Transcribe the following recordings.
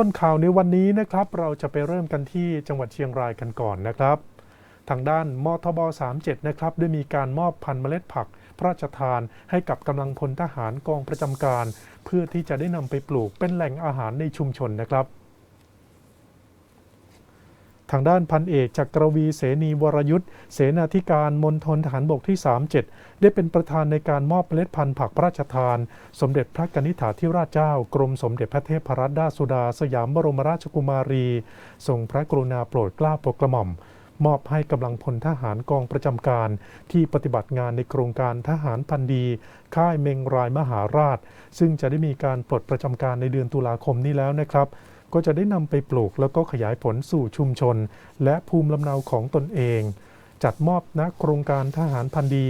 ต้นข่าวในวันนี้นะครับเราจะไปเริ่มกันที่จังหวัดเชียงรายกันก่อนนะครับ ทางด้านมทบ 37 นะครับได้มีการมอบพันธุ์เมล็ดผัก พระราชทานให้กับกำลังพลทหารกองประจำการ เพื่อที่จะได้นำไปปลูกเป็นแหล่งอาหารในชุมชนนะครับ ทางด้านพันเอกจักรวีเสนีวรยุทธ์เสนาธิการมณฑลทหารบกที่ 37 ได้เป็นประธานในการมอบเมล็ดพันธุ์ผักพระราชทาน สมเด็จพระกนิษฐาธิราชเจ้า กรมสมเด็จพระเทพรัตนราชสุดา สยามบรมราชกุมารี ทรงพระกรุณาโปรดเกล้าโปรดกระหม่อม มอบให้กำลังพลทหารกองประจำการ ที่ปฏิบัติงานในโครงการทหารพันดี ค่ายเมงรายมหาราช ซึ่งจะได้มีการปลดประจำการในเดือนตุลาคมนี้แล้วนะครับ ก็จะได้นำไปปลูกแล้วก็ขยายผลสู่ชุมชน และภูมิลำเนาของตนเอง จัดมอบณโครงการทหารพันดี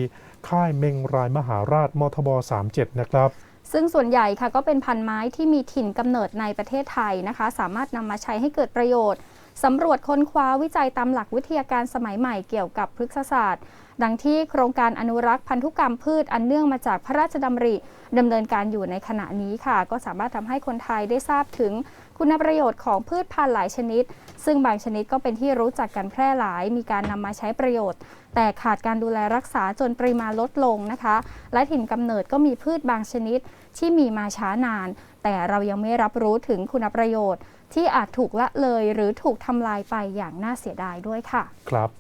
ค่ายเมงรายมหาราชมทบ 37 นะครับซึ่งส่วนใหญ่ค่ะก็เป็นพันไม้ที่มีถิ่นกำเนิดในประเทศไทยนะคะ สามารถนำมาใช้ให้เกิดประโยชน์สำรวจค้นคว้าวิจัยตามหลักวิทยาการสมัยใหม่เกี่ยวกับพฤกษศาสตร์ ดังที่โครงการอนุรักษ์พันธุกรรมพืชอันเนื่องมาจากพระราชดำริดำเนินการอยู่ในขณะนี้ค่ะ ก็สามารถทำให้คนไทยได้ทราบถึงคุณประโยชน์ของพืชพันธุ์หลายชนิด ซึ่งบางชนิดก็เป็นที่รู้จักกันแพร่หลาย มีการนำมาใช้ประโยชน์ แต่ขาดการดูแลรักษาจนปริมาณลดลงนะคะ และถิ่นกำเนิดก็มีพืชบางชนิดที่มีมาช้านาน แต่เรายังไม่รับรู้ถึงคุณประโยชน์ ที่อาจถูกละเลยหรือถูกทำลายไปอย่างน่าเสียดายด้วยค่ะ ครับ